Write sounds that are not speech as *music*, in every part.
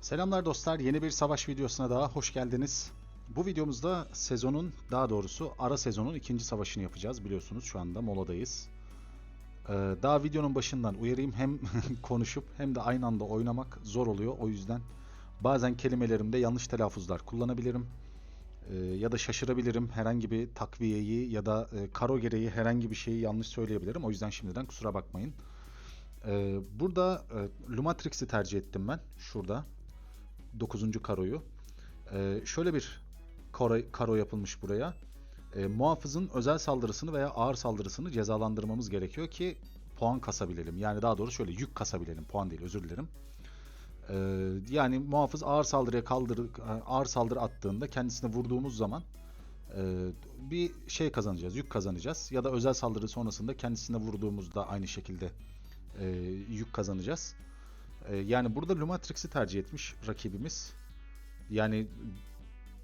Selamlar dostlar, yeni bir savaş videosuna daha hoş geldiniz. Bu videomuzda sezonun, daha doğrusu ara sezonun ikinci savaşını yapacağız. Biliyorsunuz şu anda moladayız. Ee, daha videonun başından uyarayım hem *laughs* konuşup hem de aynı anda oynamak zor oluyor. O yüzden bazen kelimelerimde yanlış telaffuzlar kullanabilirim. Ee, ya da şaşırabilirim. Herhangi bir takviyeyi ya da e, karo gereği herhangi bir şeyi yanlış söyleyebilirim. O yüzden şimdiden kusura bakmayın. Ee, burada e, Lumatrix'i tercih ettim ben. Şurada. 9. karoyu. Ee, şöyle bir karo, karo yapılmış buraya. Ee, muhafızın özel saldırısını veya ağır saldırısını cezalandırmamız gerekiyor ki puan kasabilelim. Yani daha doğrusu şöyle yük kasabilelim. Puan değil özür dilerim. Ee, yani muhafız ağır saldırıya kaldır, ağır saldırı attığında kendisine vurduğumuz zaman e, bir şey kazanacağız, yük kazanacağız. Ya da özel saldırı sonrasında kendisine vurduğumuzda aynı şekilde e, yük kazanacağız. E, yani burada Lumatrix'i tercih etmiş rakibimiz. Yani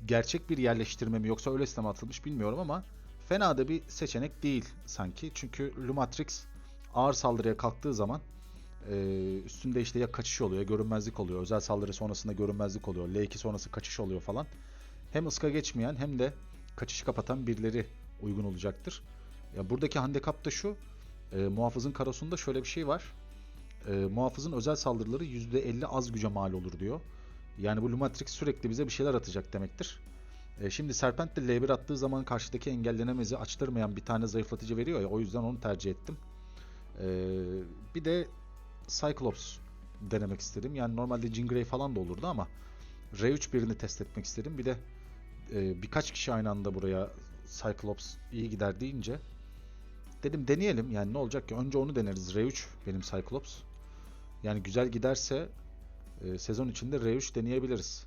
gerçek bir yerleştirme mi yoksa öylesine mi atılmış bilmiyorum ama fena da bir seçenek değil sanki. Çünkü Lumatrix ağır saldırıya kalktığı zaman e, üstünde işte ya kaçış oluyor ya görünmezlik oluyor. Özel saldırı sonrasında görünmezlik oluyor. L2 sonrası kaçış oluyor falan. Hem ıska geçmeyen hem de kaçışı kapatan birileri uygun olacaktır. Ya buradaki handikap da şu. E, muhafızın karosunda şöyle bir şey var. E, muhafızın özel saldırıları %50 az güce mal olur diyor. Yani bu Lumatrix sürekli bize bir şeyler atacak demektir. E, şimdi Serpent de L1 attığı zaman karşıdaki engellenemezi açtırmayan bir tane zayıflatıcı veriyor ya o yüzden onu tercih ettim. E, bir de Cyclops denemek istedim. Yani normalde Jean falan da olurdu ama R3 birini test etmek istedim. Bir de e, birkaç kişi aynı anda buraya Cyclops iyi gider deyince dedim deneyelim. Yani ne olacak ki? Önce onu deneriz. R3 benim Cyclops. Yani güzel giderse e, sezon içinde R3 deneyebiliriz.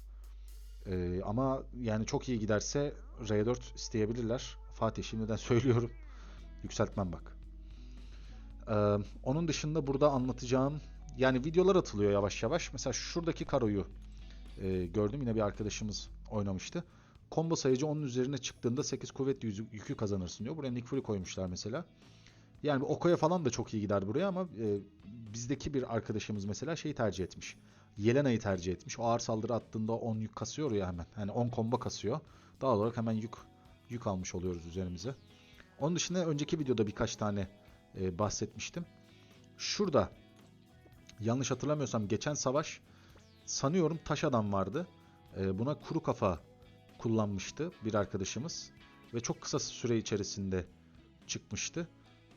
E, ama yani çok iyi giderse R4 isteyebilirler. Fatih şimdiden *laughs* söylüyorum. Yükseltmem bak. E, onun dışında burada anlatacağım yani videolar atılıyor yavaş yavaş. Mesela şuradaki karoyu e, gördüm. Yine bir arkadaşımız oynamıştı. Combo sayıcı onun üzerine çıktığında 8 kuvvet yükü kazanırsın diyor. Buraya Nick Fury koymuşlar mesela. Yani Oko'ya falan da çok iyi gider buraya ama e, bizdeki bir arkadaşımız mesela şeyi tercih etmiş. Yelena'yı tercih etmiş. O ağır saldırı attığında 10 yük kasıyor ya hemen. Hani 10 combo kasıyor. Daha olarak hemen yük yük almış oluyoruz üzerimize. Onun dışında önceki videoda birkaç tane e, bahsetmiştim. Şurada yanlış hatırlamıyorsam geçen savaş sanıyorum taş adam vardı. E, buna kuru kafa kullanmıştı bir arkadaşımız ve çok kısa süre içerisinde çıkmıştı.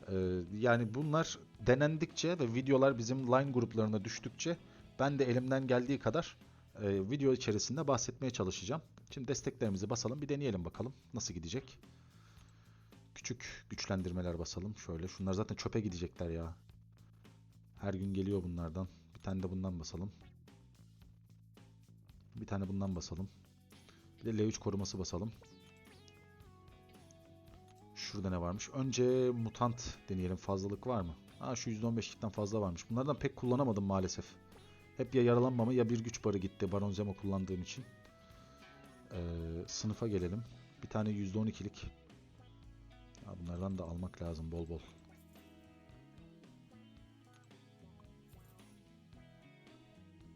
Ee, yani bunlar denendikçe ve videolar bizim line gruplarına düştükçe ben de elimden geldiği kadar e, video içerisinde bahsetmeye çalışacağım. Şimdi desteklerimizi basalım bir deneyelim bakalım nasıl gidecek. Küçük güçlendirmeler basalım şöyle. Şunlar zaten çöpe gidecekler ya. Her gün geliyor bunlardan. Bir tane de bundan basalım. Bir tane bundan basalım. Bir de L3 koruması basalım. Şurada ne varmış? Önce mutant deneyelim. Fazlalık var mı? Ha şu %15'likten fazla varmış. Bunlardan pek kullanamadım maalesef. Hep ya yaralanmama ya bir güç barı gitti. Baron Zemo kullandığım için. Ee, sınıfa gelelim. Bir tane %12'lik. Ha, bunlardan da almak lazım bol bol.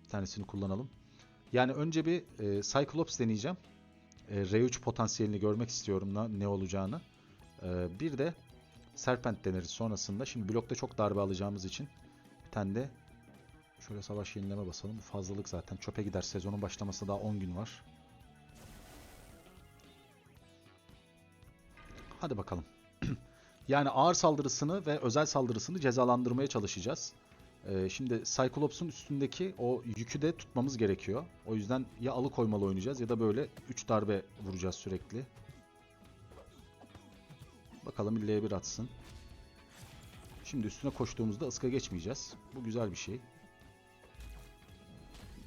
Bir tanesini kullanalım. Yani önce bir e, Cyclops deneyeceğim. E, R3 potansiyelini görmek istiyorum na- ne olacağını. E, bir de Serpent deneriz sonrasında. Şimdi blokta çok darbe alacağımız için bir tane de şöyle savaş yenileme basalım. Fazlalık zaten çöpe gider. Sezonun başlamasına daha 10 gün var. Hadi bakalım. *clears throat* yani ağır saldırısını ve özel saldırısını cezalandırmaya çalışacağız. Ee, şimdi Cyclops'un üstündeki o yükü de tutmamız gerekiyor. O yüzden ya alıkoymalı oynayacağız ya da böyle 3 darbe vuracağız sürekli. Bakalım bir L1 atsın. Şimdi üstüne koştuğumuzda ıska geçmeyeceğiz. Bu güzel bir şey.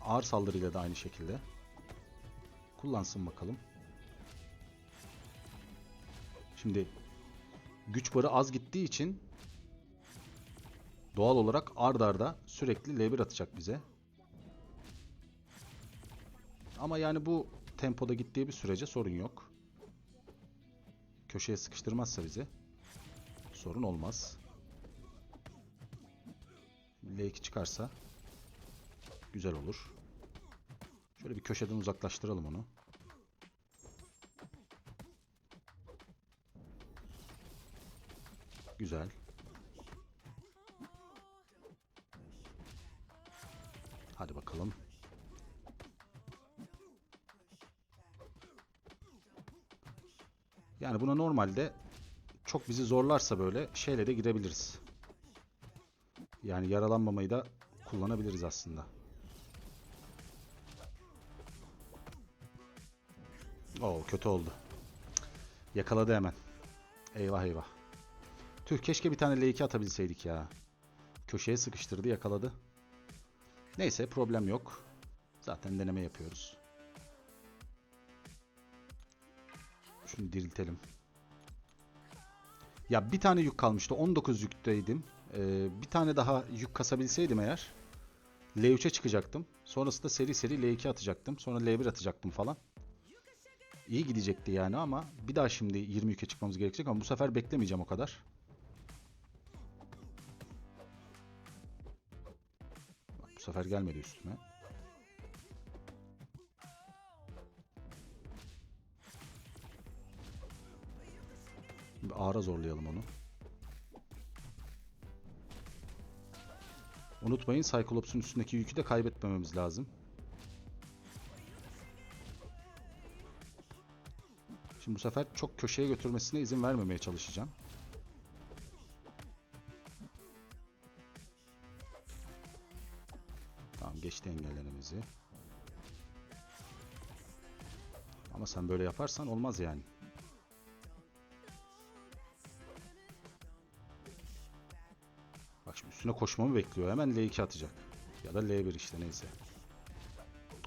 Ağır saldırıyla da aynı şekilde. Kullansın bakalım. Şimdi güç barı az gittiği için doğal olarak ard arda sürekli L1 atacak bize. Ama yani bu tempoda gittiği bir sürece sorun yok. Köşeye sıkıştırmazsa bizi sorun olmaz. L2 çıkarsa güzel olur. Şöyle bir köşeden uzaklaştıralım onu. Güzel. Hadi bakalım. Yani buna normalde çok bizi zorlarsa böyle şeyle de girebiliriz. Yani yaralanmamayı da kullanabiliriz aslında. Oo kötü oldu. Yakaladı hemen. Eyvah eyvah. Tüh keşke bir tane L2 atabilseydik ya. Köşeye sıkıştırdı yakaladı. Neyse problem yok. Zaten deneme yapıyoruz. Şunu diriltelim. Ya bir tane yük kalmıştı. 19 yükteydim. Ee, bir tane daha yük kasabilseydim eğer L3'e çıkacaktım. Sonrasında seri seri L2 atacaktım. Sonra L1 atacaktım falan. İyi gidecekti yani ama bir daha şimdi 20 yüke çıkmamız gerekecek ama bu sefer beklemeyeceğim o kadar. Bu sefer gelmedi üstüme. Ağra zorlayalım onu. Unutmayın Cyclops'un üstündeki yükü de kaybetmememiz lazım. Şimdi bu sefer çok köşeye götürmesine izin vermemeye çalışacağım. Tamam geçti engellememizi. Ama sen böyle yaparsan olmaz yani. Üstüne koşmamı bekliyor. Hemen L2 atacak. Ya da L1 işte neyse.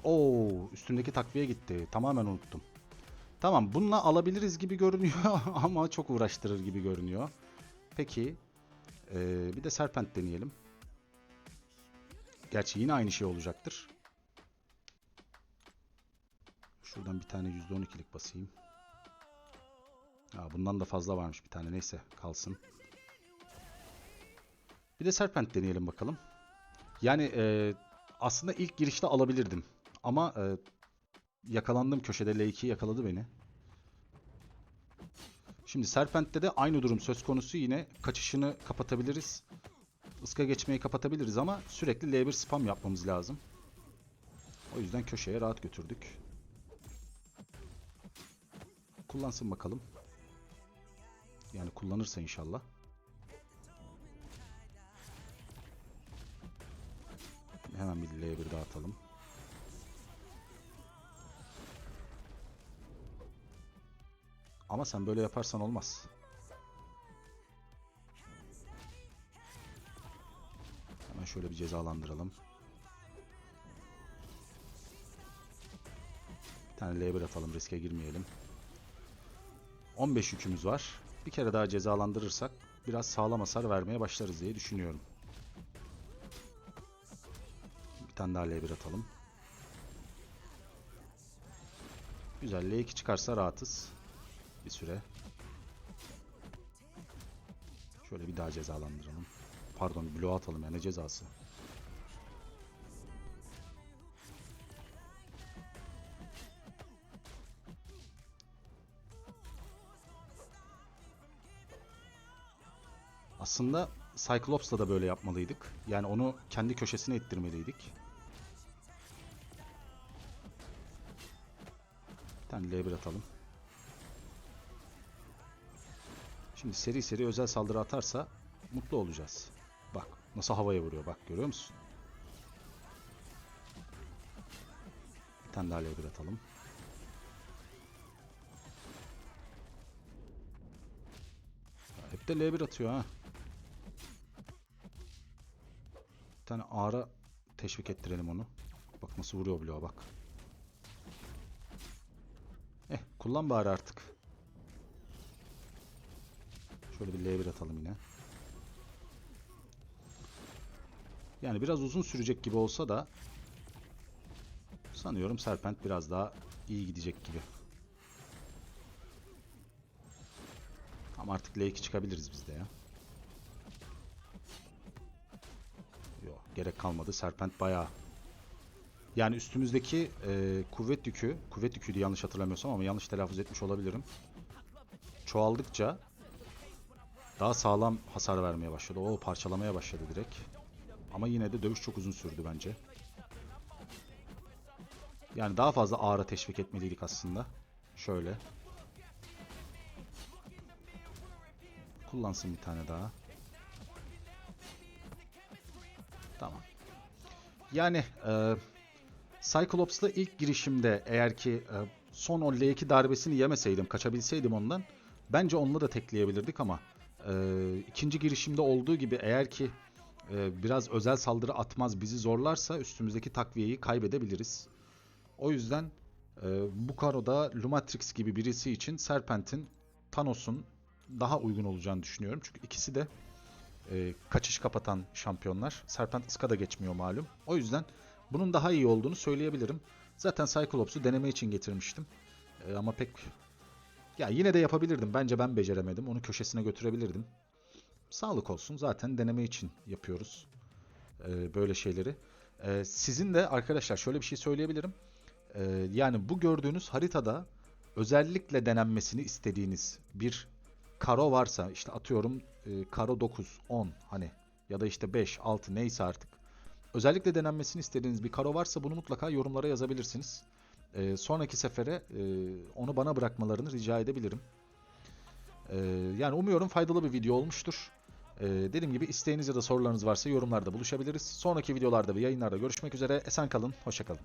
Oo, üstündeki takviye gitti. Tamamen unuttum. Tamam bununla alabiliriz gibi görünüyor *laughs* ama çok uğraştırır gibi görünüyor. Peki ee, bir de Serpent deneyelim. Gerçi yine aynı şey olacaktır. Şuradan bir tane %12'lik basayım. Aa, bundan da fazla varmış bir tane neyse kalsın. Bir de Serpent deneyelim bakalım. Yani e, aslında ilk girişte alabilirdim. Ama e, yakalandım köşede L2 yakaladı beni. Şimdi Serpent'te de aynı durum söz konusu yine kaçışını kapatabiliriz. Iska geçmeyi kapatabiliriz ama sürekli L1 spam yapmamız lazım. O yüzden köşeye rahat götürdük. Kullansın bakalım. Yani kullanırsa inşallah. Hemen bir L1 daha atalım. Ama sen böyle yaparsan olmaz. Hemen şöyle bir cezalandıralım. Bir tane L1 atalım riske girmeyelim. 15 yükümüz var. Bir kere daha cezalandırırsak biraz sağlam hasar vermeye başlarız diye düşünüyorum. Bir tane daha L1 atalım. Güzel L2 çıkarsa rahatız. Bir süre. Şöyle bir daha cezalandıralım. Pardon bloğa atalım ya ne cezası. Aslında Cyclops'la da böyle yapmalıydık. Yani onu kendi köşesine ittirmeliydik. Tane L1 atalım. Şimdi seri seri özel saldırı atarsa mutlu olacağız. Bak nasıl havaya vuruyor bak görüyor musun? Bir tane daha L1 atalım. Hep de L1 atıyor ha. Bir tane ağra teşvik ettirelim onu. Bak nasıl vuruyor bloğa bak. Kullan bari artık. Şöyle bir L1 atalım yine. Yani biraz uzun sürecek gibi olsa da sanıyorum Serpent biraz daha iyi gidecek gibi. Ama artık L2 çıkabiliriz biz de ya. Yok gerek kalmadı. Serpent bayağı Yani üstümüzdeki e, kuvvet yükü, kuvvet yüküydü yanlış hatırlamıyorsam ama yanlış telaffuz etmiş olabilirim. Çoğaldıkça daha sağlam hasar vermeye başladı. O parçalamaya başladı direkt. Ama yine de dövüş çok uzun sürdü bence. Yani daha fazla ağra teşvik etmeliydik aslında. Şöyle. Kullansın bir tane daha. Tamam. Yani e, Cyclops'la ilk girişimde eğer ki e, son o L2 darbesini yemeseydim, kaçabilseydim ondan bence onunla da tekleyebilirdik ama e, ikinci girişimde olduğu gibi eğer ki e, biraz özel saldırı atmaz bizi zorlarsa üstümüzdeki takviyeyi kaybedebiliriz. O yüzden e, bu karoda Lumatrix gibi birisi için Serpent'in Thanos'un daha uygun olacağını düşünüyorum. Çünkü ikisi de e, kaçış kapatan şampiyonlar. Serpent ıska da geçmiyor malum. O yüzden bunun daha iyi olduğunu söyleyebilirim. Zaten Cyclops'u deneme için getirmiştim. E, ama pek ya yine de yapabilirdim. Bence ben beceremedim. Onu köşesine götürebilirdim. Sağlık olsun. Zaten deneme için yapıyoruz e, böyle şeyleri. E, sizin de arkadaşlar şöyle bir şey söyleyebilirim. E, yani bu gördüğünüz haritada özellikle denenmesini istediğiniz bir karo varsa işte atıyorum e, karo 9, 10 hani ya da işte 5, 6 neyse artık. Özellikle denenmesini istediğiniz bir karo varsa bunu mutlaka yorumlara yazabilirsiniz. E, sonraki sefere e, onu bana bırakmalarını rica edebilirim. E, yani umuyorum faydalı bir video olmuştur. E, dediğim gibi isteğiniz ya da sorularınız varsa yorumlarda buluşabiliriz. Sonraki videolarda ve yayınlarda görüşmek üzere. Esen kalın, hoşça kalın.